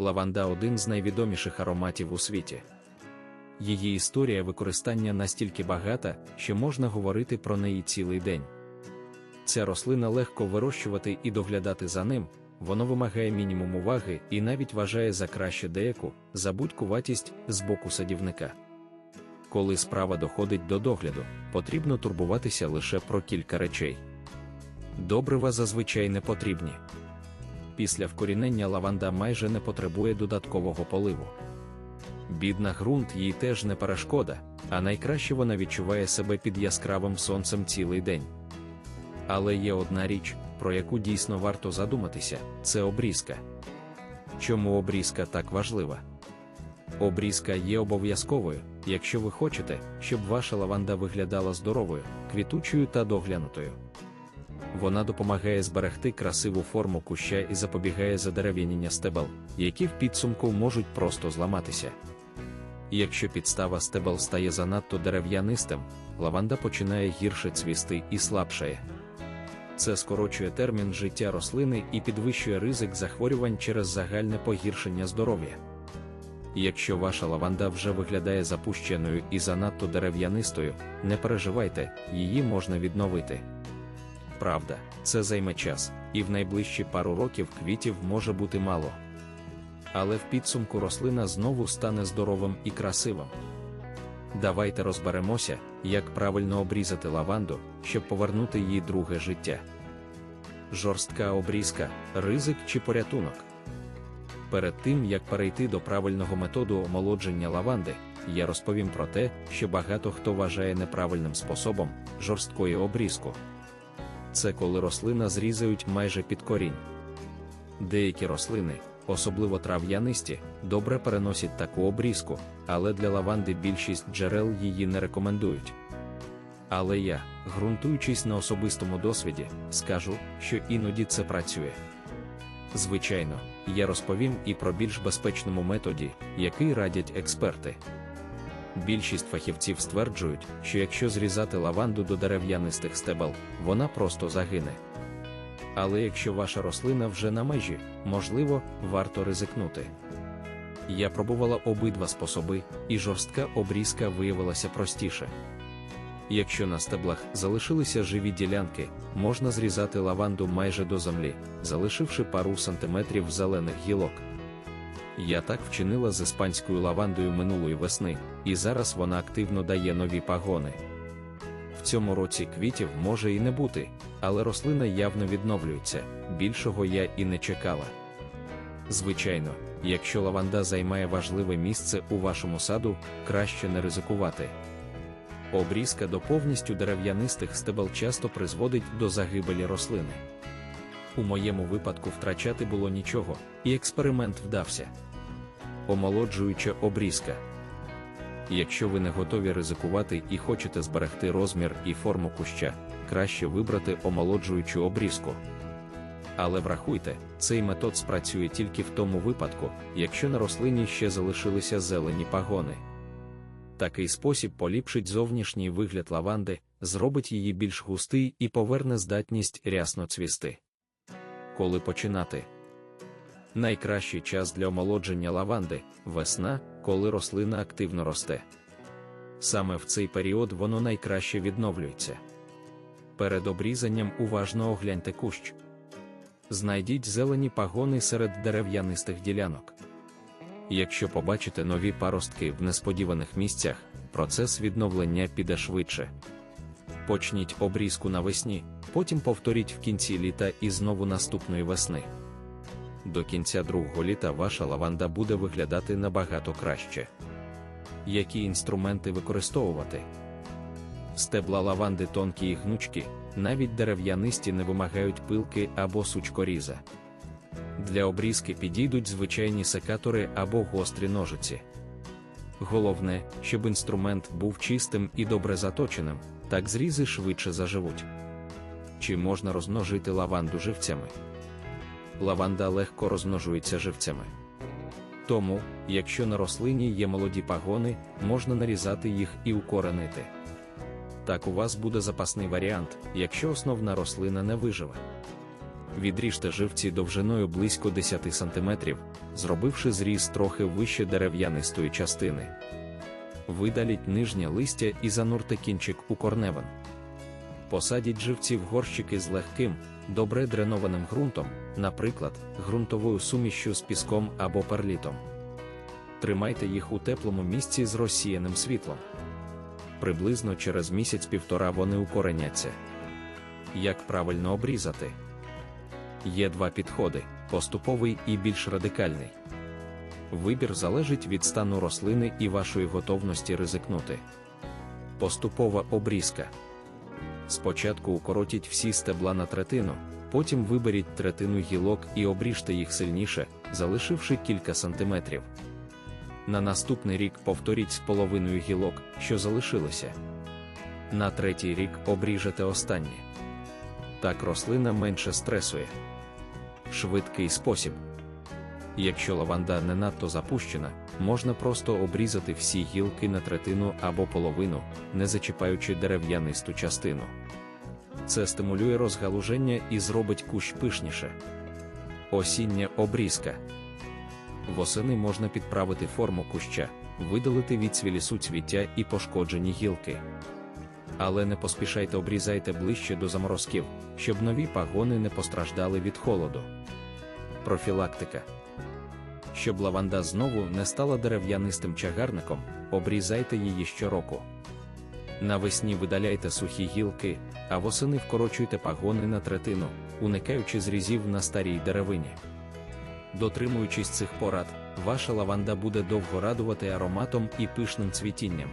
лаванда один з найвідоміших ароматів у світі. Її історія використання настільки багата, що можна говорити про неї цілий день. Ця рослина легко вирощувати і доглядати за ним, воно вимагає мінімум уваги і навіть вважає за краще деяку забудькуватість з боку садівника. Коли справа доходить до догляду, потрібно турбуватися лише про кілька речей. Добрива зазвичай не потрібні. Після вкорінення лаванда майже не потребує додаткового поливу. Бідна ґрунт їй теж не перешкода, а найкраще вона відчуває себе під яскравим сонцем цілий день. Але є одна річ, про яку дійсно варто задуматися, це обрізка. Чому обрізка так важлива? Обрізка є обов'язковою, якщо ви хочете, щоб ваша лаванда виглядала здоровою, квітучою та доглянутою. Вона допомагає зберегти красиву форму куща і запобігає задерев'яніння стебел, які в підсумку можуть просто зламатися. Якщо підстава стебел стає занадто дерев'янистим, лаванда починає гірше цвісти і слабшає. Це скорочує термін життя рослини і підвищує ризик захворювань через загальне погіршення здоров'я. Якщо ваша лаванда вже виглядає запущеною і занадто дерев'янистою, не переживайте, її можна відновити. Правда, це займе час, і в найближчі пару років квітів може бути мало. Але в підсумку рослина знову стане здоровим і красивим. Давайте розберемося, як правильно обрізати лаванду, щоб повернути їй друге життя. Жорстка обрізка, ризик чи порятунок. Перед тим як перейти до правильного методу омолодження лаванди, я розповім про те, що багато хто вважає неправильним способом жорсткої обрізку. Це коли рослина зрізають майже під корінь. Деякі рослини, особливо трав'янисті, добре переносять таку обрізку, але для лаванди більшість джерел її не рекомендують. Але я, ґрунтуючись на особистому досвіді, скажу, що іноді це працює. Звичайно, я розповім і про більш безпечному методі, який радять експерти. Більшість фахівців стверджують, що якщо зрізати лаванду до дерев'янистих стебел, вона просто загине. Але якщо ваша рослина вже на межі, можливо, варто ризикнути. Я пробувала обидва способи, і жорстка обрізка виявилася простіше. Якщо на стеблах залишилися живі ділянки, можна зрізати лаванду майже до землі, залишивши пару сантиметрів зелених гілок. Я так вчинила з іспанською лавандою минулої весни, і зараз вона активно дає нові пагони. В цьому році квітів може і не бути, але рослина явно відновлюється, більшого я і не чекала. Звичайно, якщо лаванда займає важливе місце у вашому саду, краще не ризикувати. Обрізка до повністю дерев'янистих стебел часто призводить до загибелі рослини. У моєму випадку втрачати було нічого, і експеримент вдався. Омолоджуюча обрізка. Якщо ви не готові ризикувати і хочете зберегти розмір і форму куща, краще вибрати омолоджуючу обрізку. Але врахуйте, цей метод спрацює тільки в тому випадку, якщо на рослині ще залишилися зелені пагони. Такий спосіб поліпшить зовнішній вигляд лаванди, зробить її більш густий і поверне здатність рясно цвісти. Коли починати? Найкращий час для омолодження лаванди весна, коли рослина активно росте. Саме в цей період воно найкраще відновлюється. Перед обрізанням уважно огляньте кущ. Знайдіть зелені пагони серед дерев'янистих ділянок. Якщо побачите нові паростки в несподіваних місцях, процес відновлення піде швидше. Почніть обрізку навесні, потім повторіть в кінці літа і знову наступної весни. До кінця другого літа ваша лаванда буде виглядати набагато краще. Які інструменти використовувати? Стебла лаванди тонкі і гнучкі, навіть дерев'янисті не вимагають пилки або сучкоріза. Для обрізки підійдуть звичайні секатори або гострі ножиці. Головне, щоб інструмент був чистим і добре заточеним, так зрізи швидше заживуть. Чи можна розмножити лаванду живцями? Лаванда легко розмножується живцями. Тому, якщо на рослині є молоді пагони, можна нарізати їх і укоренити. Так у вас буде запасний варіант, якщо основна рослина не виживе. Відріжте живці довжиною близько 10 см, зробивши зріз трохи вище дерев'янистої частини. Видаліть нижнє листя і занурте кінчик у корневин. Посадіть живці в горщики з легким, добре дренованим ґрунтом, наприклад, ґрунтовою сумішю з піском або перлітом. Тримайте їх у теплому місці з розсіяним світлом. Приблизно через місяць-півтора вони укореняться. Як правильно обрізати? Є два підходи: поступовий і більш радикальний. Вибір залежить від стану рослини і вашої готовності ризикнути. Поступова обрізка. Спочатку укоротіть всі стебла на третину, потім виберіть третину гілок і обріжте їх сильніше, залишивши кілька сантиметрів. На наступний рік повторіть з половиною гілок, що залишилося. На третій рік обріжете останні. Так рослина менше стресує. Швидкий спосіб. Якщо лаванда не надто запущена, можна просто обрізати всі гілки на третину або половину, не зачіпаючи дерев'янисту частину. Це стимулює розгалуження і зробить кущ пишніше. Осіння обрізка. Восени можна підправити форму куща, видалити від цвілі суцвіття і пошкоджені гілки. Але не поспішайте обрізайте ближче до заморозків, щоб нові пагони не постраждали від холоду. Профілактика. Щоб лаванда знову не стала дерев'янистим чагарником, обрізайте її щороку. Навесні видаляйте сухі гілки, а восени вкорочуйте пагони на третину, уникаючи зрізів на старій деревині. Дотримуючись цих порад, ваша лаванда буде довго радувати ароматом і пишним цвітінням.